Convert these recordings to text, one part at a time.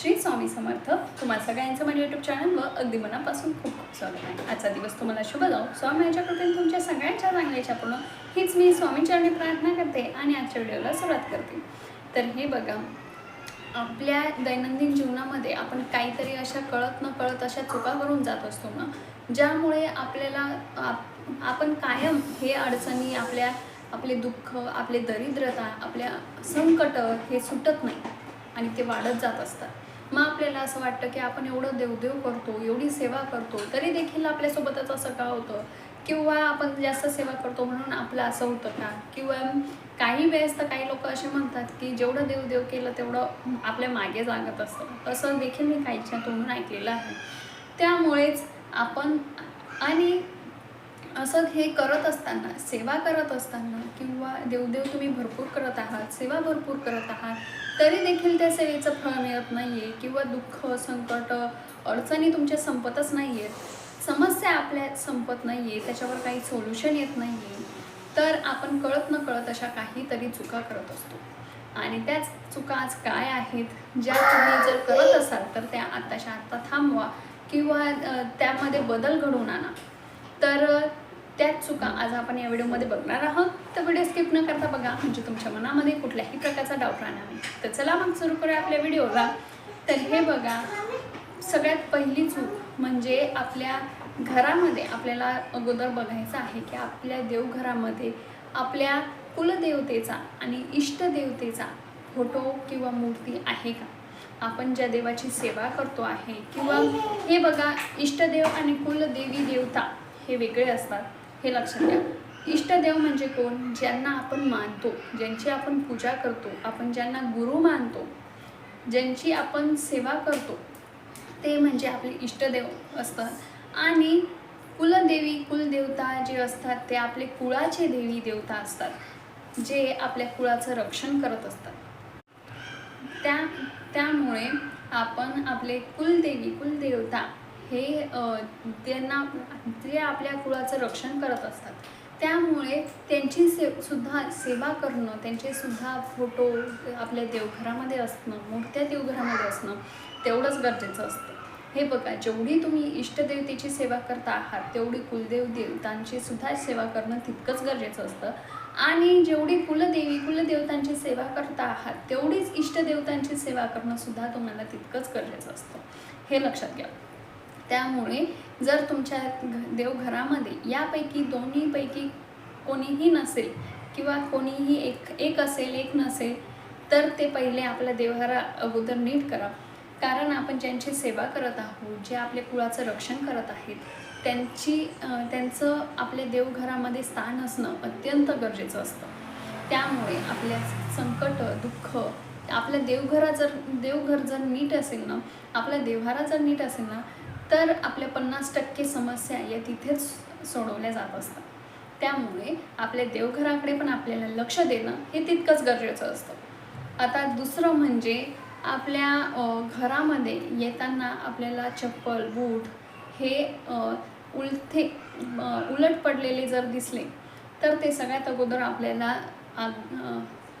श्री स्वामी समर्थ. तुम्हा सगळ्यांचं माझ्या यूट्यूब चॅनल अगदी मनापासून खूप खूप स्वागत आहे. आजचा दिवस तुम्हाला शुभ जाऊ स्वामीच्या कृपेने तुमच्या सगळ्यांच्या चांगल्याच्या पूर्ण हीच मी स्वामीचरणी प्रार्थना करते आणि आजच्या व्हिडिओला सुरुवात करते. तर हे बघा आपल्या दैनंदिन जीवनामध्ये आपण काहीतरी अशा कळत न कळत अशा चुका करून जात असतो ना ज्यामुळे आपल्याला आप- आपण कायम हे अडचणी आपल्या आपले दुःख आपले दरिद्रता आपल्या संकट हे सुटत नाही आणि ते वाढत जात असतात. मग आपल्याला असं वाटतं की आपण एवढं देवदेव करतो एवढी सेवा करतो तरी देखील आपल्यासोबतच असं का होतं? किंवा आपण जास्त सेवा करतो म्हणून आपलं असं होतं का? किंवा काही वेळेस तर काही लोक असे म्हणतात की जेवढं देवदेव केलं तेवढं आपल्या मागे जागत असतं. असं देखील मी काहीच्या तोंडून ऐकलेलं आहे. त्यामुळेच आपण आणि असं हे करत असताना सेवा करत असताना किंवा देवदेव तुम्ही भरपूर करत आहात सेवा भरपूर करत आहात तरी देखील त्या सेवेचं फळ मिळत नाही आहे किंवा दुःख संकट अडचणी तुमच्या संपतच नाही आहेत समस्या आपल्या संपत नाही आहे त्याच्यावर काही सोल्युशन येत नाही आहे तर आपण कळत न कळत अशा काहीतरी चुका करत असतो. आणि त्याच चुका आज काय आहेत ज्या तुम्ही जर करत असाल तर त्या आत्ताच्या आत्ता थांबवा किंवा त्यामध्ये बदल घडवून आणा. तर त्याच चुका आज आपण या व्हिडिओमध्ये बघणार आहोत. तर व्हिडिओ स्किप न करता बघा म्हणजे तुमच्या मनामध्ये कुठल्याही प्रकारचा डाऊट राहणार नाही. तर चला मग सुरू करूया आपल्या व्हिडिओला. तर हे बघा सगळ्यात पहिली चूक म्हणजे आपल्या घरामध्ये आपल्याला अगोदर बघायचं आहे की आपल्या देवघरामध्ये आपल्या कुलदेवतेचा आणि इष्टदेवतेचा फोटो किंवा मूर्ती आहे का? आपण ज्या देवाची सेवा करतो आहे किंवा हे बघा इष्टदेव आणि कुलदेवी देवता हे वेगळे असतात. हे लक्षात घ्या. इष्टदेव म्हणजे कोण? ज्यांना आपण मानतो ज्यांची आपण पूजा करतो आपण ज्यांना गुरु मानतो ज्यांची आपण सेवा करतो ते म्हणजे आपले इष्टदेव असतात. आणि कुलदेवी कुलदेवता जे असतात ते आपले कुळाचे देवी देवता असतात जे आपल्या कुळाचं रक्षण करत असतात. त्या त्यामुळे आपण आपले कुलदेवी कुलदेवता हे त्यांना ते आपल्या कुळाचं रक्षण करत असतात. त्यामुळे त्यांची से सुद्धा सेवा करणं त्यांचे सुद्धा फोटो आपल्या देवघरामध्ये असणं मोठ्या देवघरामध्ये असणं तेवढंच गरजेचं असतं. हे बघा जेवढी तुम्ही इष्टदेवतेची सेवा करता आहात तेवढी कुलदेव देवतांची सुद्धा सेवा करणं तितकंच गरजेचं असतं. आणि जेवढी कुलदेवी कुलदेवतांची सेवा करता आहात तेवढीच इष्टदेवतांची सेवा करणं सुद्धा तुम्हाला तितकंच गरजेचं असतं. हे लक्षात घ्या. त्यामुळे जर तुमच्या घ- देवघरामध्ये यापैकी दोन्हीपैकी कोणीही नसेल किंवा कोणीही एक एक असेल एक नसेल तर ते पहिले आपल्या देवघरा अगोदर नीट करा. कारण आपण ज्यांची सेवा करत आहोत जे आपल्या कुळाचं रक्षण करत आहेत त्यांची त्यांचं आपल्या देवघरामध्ये स्थान असणं अत्यंत गरजेचं असतं. त्यामुळे आपल्या संकट दुःख आपल्या देवघरा जर देवघर जर नीट असेल ना आपला देवहारा जर नीट असेल ना तर आपल्या पन्नास टक्के समस्या या तिथेच सोडवल्या जात असतात. त्यामुळे आपल्या देवघराकडे पण आपल्याला लक्ष देणं हे तितकंच गरजेचं असतं. आता दुसरं म्हणजे आपल्या घरामध्ये येताना आपल्याला चप्पल बूट हे उलथे उलट पडलेले जर दिसले तर ते सगळ्यात अगोदर आपल्याला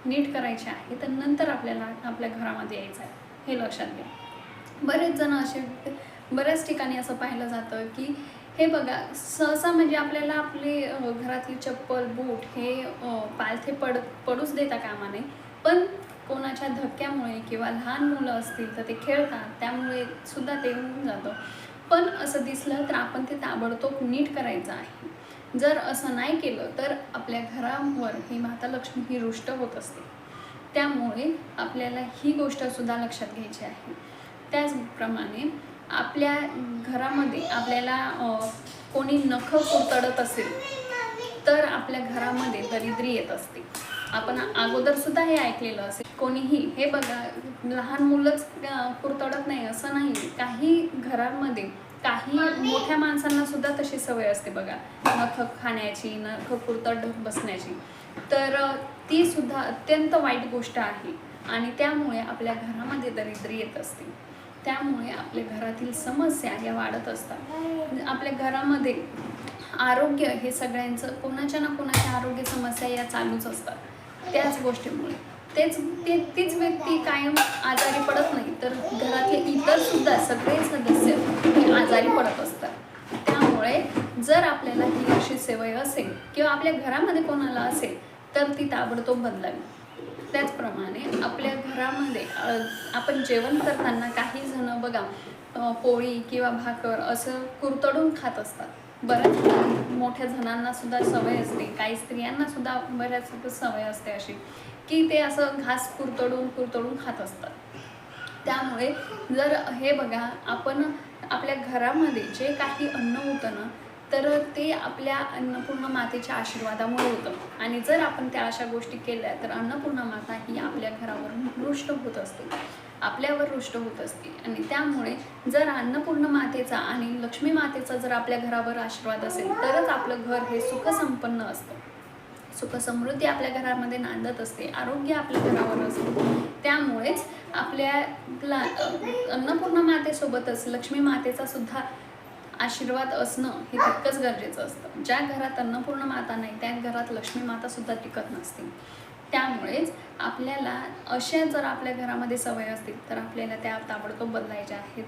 नीट करायचे आहे तर नंतर आपल्याला आपल्या घरामध्ये यायचं आहे हे लक्षात घ्या. बरेच जण असे बऱ्याच ठिकाणी असं पाहिलं जातं की हे बघा सहसा म्हणजे आपल्याला आपले घरातली चप्पल बूट हे पालथे पड पडूच देता कामा नये पण कोणाच्या धक्क्यामुळे किंवा लहान मुलं असतील तर ते खेळतात त्यामुळे सुद्धा ते होऊन जातं. पण असं दिसलं तर आपण ते ताबडतोब नीट करायचं आहे. जर असं नाही केलं तर आपल्या घरावर ही माता लक्ष्मी ही रुष्ट होत असते. त्यामुळे आपल्याला ही गोष्टसुद्धा लक्षात घ्यायची आहे. त्याचप्रमाणे आपल्या घरामध्ये आपल्याला कोणी नख कुरतडत असेल तर आपल्या घरामध्ये दरिद्री येत असते. आपण अगोदर सुद्धा हे ऐकलेलं असेल. कोणीही हे बघा लहान मुलंच कुरतडत नाही असं नाही. काही घरांमध्ये काही मोठ्या माणसांना सुद्धा तशी सवय असते बघा. नख खाण्याची नख कुरतड बसण्याची. तर ती सुद्धा अत्यंत वाईट गोष्ट आहे. आणि त्यामुळे आपल्या घरामध्ये दरिद्री येत असते. त्यामुळे आपल्या घरातील समस्या या वाढत असतात. म्हणजे आपल्या घरामध्ये आरोग्य हे सगळ्यांचं कोणाच्या ना कोणाच्या आरोग्य समस्या या चालूच असतात. त्याच गोष्टीमुळे. तेच ते तीच व्यक्ती कायम आजारी पडत नाही तर घरातले इतर सुद्धा सगळे सदस्य हे आजारी पडत असतात. त्यामुळे जर आपल्याला ही अशी सवय असेल किंवा आपल्या घरामध्ये कोणाला असेल तर ती ताबडतोब बदलावी. त्याचप्रमाणे आपल्या घरामध्ये आपण जेवण करताना काय बघा पोळी किंवा भाकर असं कुरतडून खात असतात. बऱ्याच मोठ्या जणांना सुद्धा सवय असते. काही स्त्रियांना सुद्धा बऱ्याच सवय असते अशी की ते असं घास कुरतडून कुरतडून खात असतात. त्यामुळे जर हे बघा आपण आपल्या घरामध्ये जे काही अन्न होतं ना तर ते आपल्या अन्नपूर्ण मातेच्या आशीर्वादामुळे होतं. आणि जर आपण त्या अशा गोष्टी केल्या तर अन्नपूर्ण माता ही आपल्या घरावर रुष्ट होत असते. आपल्यावर रुष्ट होत असते आणि त्यामुळे जर अन्नपूर्ण मातेचा आणि लक्ष्मी मातेचा जर आपल्या घरावर आशीर्वाद असेल तरच आपलं घर हे सुखसंपन्न असतं. सुख समृद्धी आपल्या घरामध्ये नांदत असते आरोग्य आपल्या घरावर असते. त्यामुळेच आपल्याला अन्नपूर्ण मातेसोबतच लक्ष्मी मातेचा सुद्धा आशीर्वाद असणं हे तितकंच गरजेचं असतं. ज्या घरात अन्नपूर्ण माता नाही त्या घरात लक्ष्मी माता सुद्धा टिकत नसते. त्यामुळेच आपल्याला अशा जर आपल्या घरामध्ये सवय असतील तर आपल्याला त्या ताबडतोब बदलायच्या आहेत.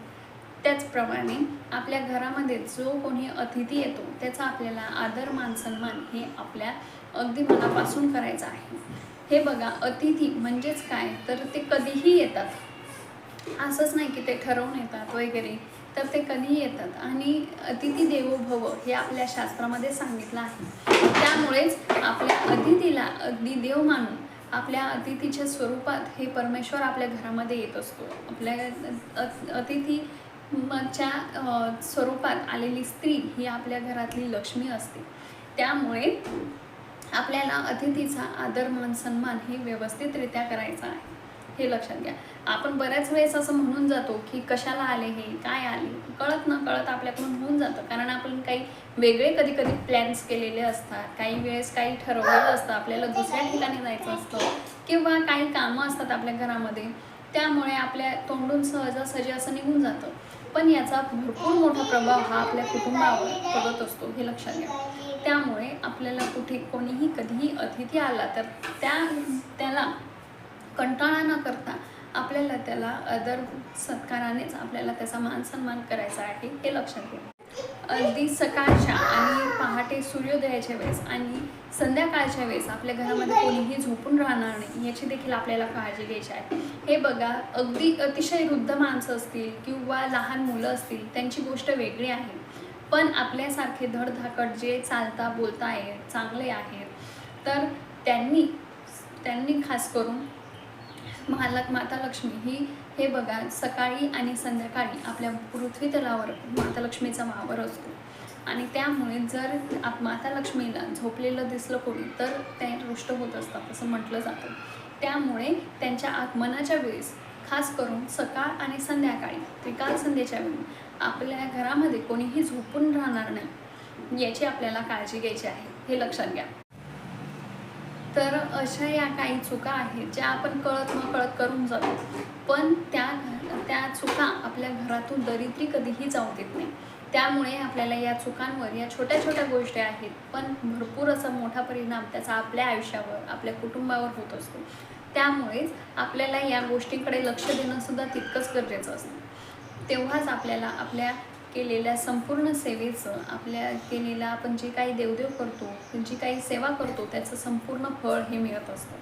त्याचप्रमाणे आपल्या घरामध्ये जो कोणी अतिथी येतो त्याचा आपल्याला आदर मान सन्मान हे आपल्या अगदी मनापासून करायचं आहे. हे बघा अतिथी म्हणजेच काय? तर ते कधीही येतात. असंच नाही की ते ठरवून येतात वगैरे. तर ते कधीही येतात. आणि अतिथी देवो भव हे आपल्या शास्त्रामध्ये सांगितलं आहे. त्यामुळेच आपल्या अतिथीला अगदी देव मानून आपल्या अतिथीच्या स्वरूपात हे परमेश्वर आपल्या घरामध्ये येत असतो. आपल्या अतिथी च्या स्वरूपात आलेली स्त्री ही आपल्या घरातली लक्ष्मी असते. त्यामुळे आपल्याला अतिथीचा आदर मान सन्मान हे व्यवस्थितरित्या करायचा आहे. हे लक्षात घ्या. आपण बऱ्याच वेळेस असं म्हणून जातो की कशाला आले हे काय आले? कळत न कळत आपल्याकडून होऊन जातं. कारण आपण काही वेगळे कधी कधी प्लॅन्स केलेले असतात. काही वेळेस काही ठरवलेलं असतं. आपल्याला दुसऱ्या ठिकाणी जायचं असतं. किंवा काही कामं असतात आपल्या घरामध्ये. त्यामुळे आपल्या तोंडून सहजासहजी असं निघून जातं. पण याचा भरपूर मोठा प्रभाव हा आपल्या कुटुंबावर पडत असतो हे लक्षात घ्या. त्यामुळे आपल्याला कुठे कोणीही कधीही अतिथी आला तर त्या त्याला कंटाळा न करता आपल्याला त्याला आदर सत्कारानेच आपल्याला त्याचा मान सन्मान करायचा आहे हे लक्षात घ्या. अगदी सकाळच्या आणि पहाटे सूर्योदयाच्या वेळेस आणि संध्याकाळच्या वेळेस आपल्या घरामध्ये कोणीही झोपून राहणार नाही याची देखील आपल्याला काळजी घ्यायची आहे. हे बघा अगदी अतिशय वृद्ध माणसं असतील किंवा लहान मुलं असतील त्यांची गोष्ट वेगळी आहे. पण आपल्यासारखे धडधाकट जे चालता बोलता आहेत चांगले आहेत तर त्यांनी त्यांनी खास करून महालक माता लक्ष्मी ही हे बघा सकाळी आणि संध्याकाळी आपल्या पृथ्वी तलावर माता लक्ष्मीचा वावर असतो. आणि त्यामुळे जर आप माता लक्ष्मीला झोपलेलं दिसलं कोणी तर ते रुष्ट होत असतात असं म्हटलं जातं. त्यामुळे त्यांच्या आगमनाच्या वेळेस खास करून सकाळ आणि संध्याकाळी त्रिकाल संध्येच्या वेळी आपल्या घरामध्ये कोणीही झोपून राहणार नाही याची आपल्याला काळजी घ्यायची आहे हे लक्षात घ्या. तर अशा या काही चुका आहेत ज्या आपण कळत न कळत करून जातो. पण त्या त्या चुका आपल्या घरातून दरिद्री कधीही जाऊ देत नाही. त्यामुळे आपल्याला या चुकांवर या छोट्या छोट्या गोष्टी आहेत पण भरपूर असा मोठा परिणाम त्याचा आपल्या आयुष्यावर आपल्या कुटुंबावर होत असतो. त्यामुळेच आपल्याला या गोष्टींकडे लक्ष देणं सुद्धा तितकंच गरजेचं असतं. तेव्हाच आपल्याला आपल्या केलेल्या संपूर्ण सेवेचं आपल्या केलेला आपण जे काही देवदेव करतो जी काही सेवा करतो त्याचं संपूर्ण फळ हे मिळत असतं.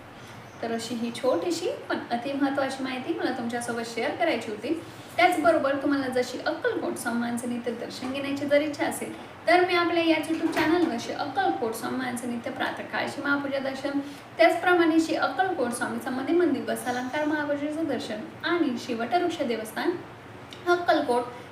तर अशी ही छोटीशी पण अति महत्त्वाची माहिती मला तुमच्यासोबत शेअर करायची होती. त्याचबरोबर तुम्हाला जशी अक्कलकोट सन्मानचं नित्य दर्शन घेण्याची जर इच्छा असेल तर मी आपल्या या यूट्यूब चॅनलवर श्री अक्कलकोट सन्मानचं नित्य प्रातःकाळची महापूजा दर्शन त्याचप्रमाणे श्री अक्कलकोट स्वामी समाधी मंदिर बस अलंकार महापूजेचं दर्शन आणि श्री वटवृक्ष देवस्थान अक्कलकोट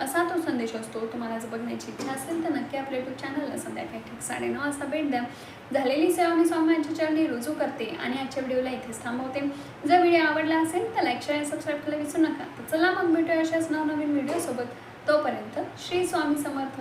असा तो संदेश असतो. तुम्हाला जर बघण्याची इच्छा असेल तर नक्की आपल्या यूट्यूब चॅनलला संध्याकाळी ठीक साडेनऊ वाजता भेट द्या. झालेली सेवा मी स्वामींच्या चरणी रुजू करते आणि आजच्या व्हिडिओला इथेच थांबवते. जर व्हिडिओ आवडला असेल तर लाईक शेअर सबस्क्राईब करायला विसरू नका. तर चला मग भेटूया अशाच नवनवीन व्हिडिओसोबत. तोपर्यंत श्री स्वामी समर्थ.